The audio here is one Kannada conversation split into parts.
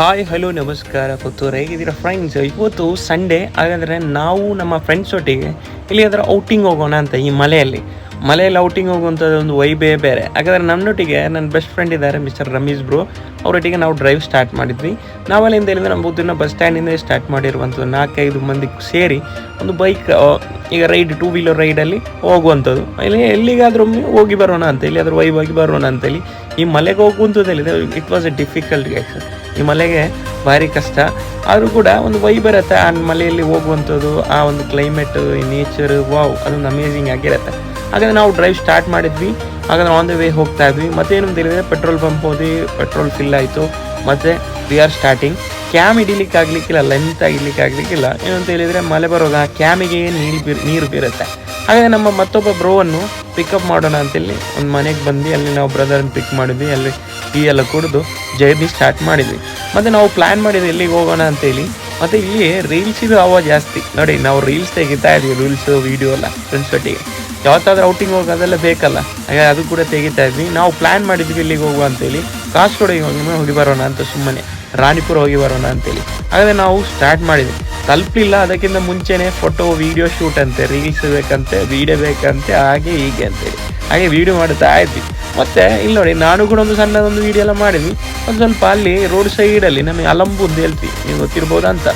ಹಾಯ್ ಹಲೋ ನಮಸ್ಕಾರ, ಪುತ್ತೂರು ಹೇಗಿದ್ದೀರಾ ಫ್ರೆಂಡ್ಸ್ ಇವತ್ತು ಸಂಡೇ ಹಾಗಾದರೆ ನಾವು ನಮ್ಮ ಫ್ರೆಂಡ್ಸ್ ಒಟ್ಟಿಗೆ ಅದರ ಔಟಿಂಗ್ ಹೋಗೋಣ ಅಂತ ಈ ಮಲೆಯಲ್ಲಿ. ಮಲೆಯಲ್ಲಿ ಔಟಿಂಗ್ ಹೋಗುವಂಥದ್ದು ಒಂದು ವೈಬೇ ಬೇರೆ. ಹಾಗಾದರೆ ನನ್ನೊಟ್ಟಿಗೆ ನನ್ನ ಬೆಸ್ಟ್ ಫ್ರೆಂಡ್ ಇದ್ದಾರೆ ಮಿಸ್ಟರ್ ರಮೇಶ್ ಬ್ರೋ ಅವರೊಟ್ಟಿಗೆ ನಾವು ಡ್ರೈವ್ ಸ್ಟಾರ್ಟ್ ಮಾಡಿದ್ವಿ. ನಾವಲ್ಲಿಂದ ಹೇಳಿದ್ರೆ ನಮ್ಮ ಬುದ್ಧಿನ ಬಸ್ ಸ್ಟ್ಯಾಂಡಿಂದ ಸ್ಟಾರ್ಟ್ ಮಾಡಿರುವಂಥದ್ದು ನಾಲ್ಕೈದು ಮಂದಿ ಸೇರಿ ಒಂದು ಬೈಕ್ ಈಗ ರೈಡ್ ಟೂ ವೀಲರ್ ರೈಡಲ್ಲಿ ಹೋಗುವಂಥದ್ದು. ಇಲ್ಲಿ ಎಲ್ಲಿಗಾದ್ರೂ ಹೋಗಿ ಬರೋಣ ಅಂತ ವೈಬ್ ಆಗಿ ಬರೋಣ ಅಂತೇಳಿ ಈ ಮಲೆಗೆ ಹೋಗುವಂಥದ್ದು it was a difficult guys ಈ ಮಲೆಗೆ ಭಾರಿ ಕಷ್ಟ. ಆದರೂ ಕೂಡ ಒಂದು ವೈ ಬರುತ್ತೆ ಆ ಮಲೆಯಲ್ಲಿ ಹೋಗುವಂಥದ್ದು, ಆ ಒಂದು ಕ್ಲೈಮೇಟ್ ಈ ನೇಚರ್ ವಾವ್ ಅದೊಂದು ಅಮೇಝಿಂಗ್ ಆಗಿರುತ್ತೆ. ಹಾಗಾದ್ರೆ ನಾವು ಡ್ರೈವ್ ಸ್ಟಾರ್ಟ್ ಮಾಡಿದ್ವಿ. ಹಾಗಾದ್ರೆ ಆನ್ ದ ವೇ ಹೋಗ್ತಾ ಇದ್ವಿ. ಮತ್ತೆ ಏನು ಹೇಳಿದ್ರೆ ಪೆಟ್ರೋಲ್ ಪಂಪ್ ಹೋದ್ವಿ ಪೆಟ್ರೋಲ್ ಫಿಲ್ ಆಯಿತು. ಮತ್ತೆ ವಿ ಆರ್ ಸ್ಟಾರ್ಟಿಂಗ್ ಕ್ಯಾಮ್ ಹಿಡಿಲಿಕ್ಕೆ ಆಗ್ಲಿಕ್ಕಿಲ್ಲ ಲೆಂತ್ ಆಗಿರ್ಲಿಕ್ಕೆ ಆಗ್ಲಿಕ್ಕಿಲ್ಲ. ಏನಂತ ಹೇಳಿದ್ರೆ, ಮಳೆ ಬರುವಾಗ ಆ ಕ್ಯಾಮಿಗೆ ನೀರು ಬೀರ್, ನೀರು ಬೀರುತ್ತೆ. ಹಾಗಾಗಿ ನಮ್ಮ ಮತ್ತೊಬ್ಬ ಬ್ರೋವನ್ನು ಪಿಕಪ್ ಮಾಡೋಣ ಅಂತೇಳಿ, ಒಂದು ಮನೆಗೆ ಬಂದು ಅಲ್ಲಿ ನಾವು ಬ್ರದರನ್ನು ಪಿಕ್ ಮಾಡಿದ್ವಿ. ಅಲ್ಲಿ ಟೀ ಎಲ್ಲ ಕುಡಿದು ಜರ್ನಿ ಸ್ಟಾರ್ಟ್ ಮಾಡಿದ್ವಿ. ಮತ್ತು ನಾವು ಪ್ಲ್ಯಾನ್ ಮಾಡಿದ್ವಿ ಎಲ್ಲಿಗೆ ಹೋಗೋಣ ಅಂತೇಳಿ. ಮತ್ತು ಇಲ್ಲಿ ರೀಲ್ಸಿದು ಅವ ಜಾಸ್ತಿ. ನೋಡಿ, ನಾವು ರೀಲ್ಸ್ ತೆಗಿತಾ ಇದ್ವಿ ರೀಲ್ಸ್ ವೀಡಿಯೋ ಎಲ್ಲ ಫ್ರೆಂಡ್ಸ್ ಒಟ್ಟಿಗೆ. ಯಾವತ್ತಾದ್ರೂ ಔಟಿಂಗ್ ಹೋಗೋದೆಲ್ಲ ಬೇಕಲ್ಲ. ಹಾಗೆ ಅದು ಕೂಡ ತೆಗಿತಾ ಇದ್ವಿ. ನಾವು ಪ್ಲ್ಯಾನ್ ಮಾಡಿದ್ವಿ ಇಲ್ಲಿಗೆ ಹೋಗುವ ಅಂತೇಳಿ. ಕಾಸ್ಕೋಡಿಗೆ ಹೋಗಿ ಹೋಗಿ ಬರೋಣ ಅಂತ ಸುಮ್ಮನೆ. ರಾಣಿಪುರ ಹೋಗಿ ಬರೋಣ ಅಂತೇಳಿ. ಹಾಗಾದ್ರೆ ನಾವು ಸ್ಟಾರ್ಟ್ ಮಾಡಿದ್ವಿ. ತಲುಪಲಿಲ್ಲ, ಅದಕ್ಕಿಂತ ಮುಂಚೆನೆ ಫೋಟೋ ವೀಡಿಯೋ ಶೂಟ್ ಅಂತೆ ರೀಲ್ಸ್ ಬೇಕಂತೆ ವೀಡಿಯೋ ಬೇಕಂತೆ, ಹಾಗೆ ಹೀಗೆ ಅಂತೇಳಿ. ಹಾಗೆ ವಿಡಿಯೋ ಮಾಡ್ತಾ ಇದ್ವಿ. ಮತ್ತೆ, ಇಲ್ಲಿ ನೋಡಿ, ನಾನು ಕೂಡ ಒಂದು ಸಣ್ಣದೊಂದು ವೀಡಿಯೋ ಎಲ್ಲ ಮಾಡಿದ್ವಿ. ಒಂದು ಸ್ವಲ್ಪ ಅಲ್ಲಿ ರೋಡ್ ಸೈಡಲ್ಲಿ ನಮಗೆ ಅಲಂಬು ಅಂತ ಹೇಳ್ತೀವಿ ನೀವು ಗೊತ್ತಿರ್ಬೋದು ಅಂತ.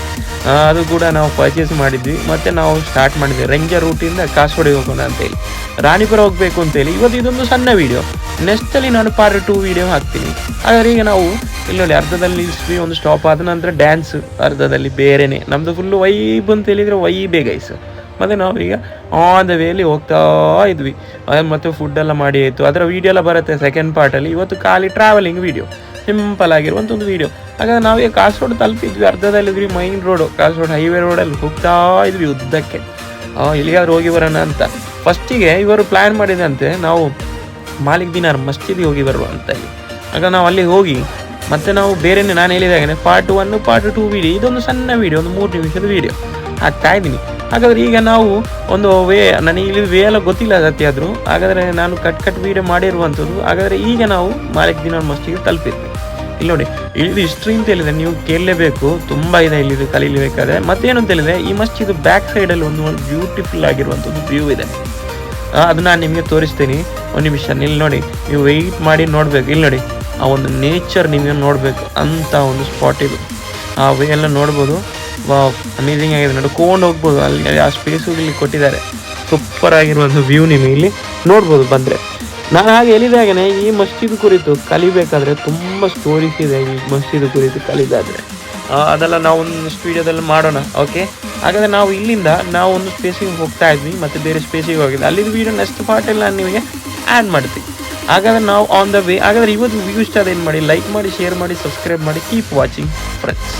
ಅದು ಕೂಡ ನಾವು ಪರ್ಚೇಸ್ ಮಾಡಿದ್ವಿ. ಮತ್ತು ನಾವು ಸ್ಟಾರ್ಟ್ ಮಾಡಿದ್ವಿ. ರೆಂಜ ರೂಟಿಂದ ಕಾಸೋಡಿ ಹೋಗೋಣ ಅಂತೇಳಿ ರಾಣಿಪುರ ಹೋಗಬೇಕು ಅಂತೇಳಿ ಇವತ್ತು ಇದೊಂದು ಸಣ್ಣ ವಿಡಿಯೋ ನೆಕ್ಸ್ಟಲ್ಲಿ ನಾನು ಪಾರ್ಟ್ ಟು ವಿಡಿಯೋ ಹಾಕ್ತೀನಿ. ಹಾಗಾದ್ರೆ ಈಗ ನಾವು ಇಲ್ಲಿ ನೋಡಿ, ಅರ್ಧದಲ್ಲಿ ನಿಲ್ಲಿಸ್ವಿ ಒಂದು ಸ್ಟಾಪ್ ಆದ ನಂತರ ಡ್ಯಾನ್ಸ್ ಅರ್ಧದಲ್ಲಿ ಬೇರೆನೇ. ನಮ್ಮದು ಫುಲ್ಲು ವೈಬ್ ಅಂತ ಹೇಳಿದರೆ ವೈಬೇ ಗೈಸ್ ಮತ್ತು ನಾವೀಗ ಆನ್ ದ ವೇಲಿ ಹೋಗ್ತಾ ಇದ್ವಿ. ಮತ್ತು ಮತ್ತೆ ಫುಡ್ ಎಲ್ಲ ಮಾಡಿ ಆಯಿತು. ಅದರ ವಿಡಿಯೋ ಎಲ್ಲ ಬರುತ್ತೆ ಸೆಕೆಂಡ್ ಪಾರ್ಟಲ್ಲಿ ಇವತ್ತು ಖಾಲಿ ಟ್ರಾವೆಲಿಂಗ್ ವಿಡಿಯೋ ಸಿಂಪಲ್ ಆಗಿರುವಂಥ ಒಂದು ವಿಡಿಯೋ ಹಾಗಾದ್ರೆ ನಾವೀಗ ಕಾಸರೋಡ್ ತಲುಪಿದ್ವಿ, ಅರ್ಧದಲ್ಲಿದ್ವಿ ಮೈನ್ ರೋಡು ಕಾಸರೋಡು ಹೈವೇ ರೋಡಲ್ಲಿ ಹೋಗ್ತಾ ಇದ್ವಿ ಉದ್ದಕ್ಕೆ. ಎಲ್ಲಿಗಾದ್ರೂ ಹೋಗಿ ಬರೋಣ ಅಂತ. ಫಸ್ಟಿಗೆ ಇವರು ಪ್ಲ್ಯಾನ್ ಮಾಡಿದಂತೆ ನಾವು ಮಾಲಿಕ್ ದಿನಾರ್ ಮಸ್ಜಿದ್ಗೆ ಹೋಗಿ ಬರುವ ಅಂತ ಹೇಳಿ. ಆಗ ನಾವು ಅಲ್ಲಿ ಹೋಗಿ, ಮತ್ತೆ ನಾವು ಬೇರೆನೆ ನಾನು ಹೇಳಿದಾಗೆ part one part two video ಇದೊಂದು ಸಣ್ಣ ವಿಡಿಯೋ ಒಂದು ಮೂರು ನಿಮಿಷದ ವಿಡಿಯೋ ಹಾಕ್ತಾ ಇದ್ದೀನಿ. ಹಾಗಾದ್ರೆ ಈಗ ನಾವು ಒಂದು ವೇ, ನನಗೆ ಇಲ್ಲಿ ವೇ ಎಲ್ಲ ಗೊತ್ತಿಲ್ಲ ಸತ್ಯ ಆದರೂ ಹಾಗಾದರೆ ನಾನು ಕಟ್ ಕಟ್ ವಿಡಿಯೋ ಮಾಡಿರುವಂಥದ್ದು. ಹಾಗಾದರೆ ಈಗ ನಾವು ಮಾಲಿಕ್ ದಿನಾರ್ ಮಸ್ಜಿಗೆ ತಲುಪಿದ್ವಿ. ಇಲ್ಲಿ ನೋಡಿ, ಇಲ್ಲಿ ಹಿಸ್ಟ್ರಿ ಅಂತ ಹೇಳಿದೆ ನೀವು ಕೇಳಲೇಬೇಕು. ತುಂಬ ಇದೆ ಇಲ್ಲಿ ಕಲೀಲಿಬೇಕಾದ್ರೆ ಮತ್ತೇನು ಅಂತ ಹೇಳಿದ್ರೆ, ಈ ಮಸ್ಜಿದ್ ಬ್ಯಾಕ್ ಸೈಡಲ್ಲಿ ಒಂದು ಒಂದು ಬ್ಯೂಟಿಫುಲ್ ಆಗಿರುವಂಥದ್ದು ವ್ಯೂ ಇದೆ. ಅದನ್ನ ಅದು ನಾನು ನಿಮಗೆ ತೋರಿಸ್ತೀನಿ. ಒಂದು ನಿಮಿಷ, ಇಲ್ಲಿ ನೋಡಿ, ನೀವು ವೆಯ್ಟ್ ಮಾಡಿ ನೋಡ್ಬೇಕು. ಇಲ್ಲಿ ನೋಡಿ, ಆ ಒಂದು ನೇಚರ್ ನಿಮಗೆ ನೋಡಬೇಕು. ಅಂತ ಒಂದು ಸ್ಪಾಟ್ ಇದು. ಆ ವೇ ಎಲ್ಲ ನೋಡ್ಬೋದು. ಅಮೇಸಿಂಗ್ ಆಗಿದೆ. ನಡ್ಕೊಂಡು ಹೋಗ್ಬೋದು. ಅಲ್ಲಿ ಆ ಸ್ಪೇಸ್ ಇಲ್ಲಿ ಕೊಟ್ಟಿದ್ದಾರೆ. ಸೂಪರ್ ಆಗಿರುವಂಥ ವ್ಯೂ ನಿಮಗೆ ಇಲ್ಲಿ ನೋಡ್ಬೋದು ಬಂದರೆ. ನಾನು ಹಾಗೆ ಹೇಳಿದಾಗನೇ ಈ ಮಸ್ಜಿದ್ ಕುರಿತು ಕಲಿಬೇಕಾದ್ರೆ ತುಂಬ ಸ್ಟೋರೀಸ್ ಇದೆ ಈ ಮಸ್ಜಿದ್ ಕುರಿತು ಕಲಿದಾದ್ರೆ. ಅದೆಲ್ಲ ನಾವು ಒಂದಿಷ್ಟು ವಿಡಿಯೋದಲ್ಲಿ ಮಾಡೋಣ ಓಕೆ ಹಾಗಾದ್ರೆ ನಾವು ಇಲ್ಲಿಂದ ನಾವು ಒಂದು ಸ್ಪೇಸಿಗೆ ಹೋಗ್ತಾ ಇದ್ವಿ, ಮತ್ತೆ ಬೇರೆ ಸ್ಪೇಸಿಗೆ ಹೋಗಿದ್ವಿ. ಅಲ್ಲಿ ವೀಡಿಯೋ ನೆಕ್ಸ್ಟ್ ಪಾರ್ಟಲ್ಲಿ ನಾನು ನಿಮಗೆ ಆ್ಯಡ್ ಮಾಡ್ತೀವಿ ಹಾಗಾದ್ರೆ ನಾವು ಆನ್ ದ ವೇ ಹಾಗಾದ್ರೆ ಇವತ್ತು ವ್ಯೂ ಇಷ್ಟ ಏನು ಮಾಡಿ? ಲೈಕ್ ಮಾಡಿ ಶೇರ್ ಮಾಡಿ ಸಬ್ಸ್ಕ್ರೈಬ್ ಮಾಡಿ ಕೀಪ್ ವಾಚಿಂಗ್ ಫ್ರೆಂಡ್ಸ್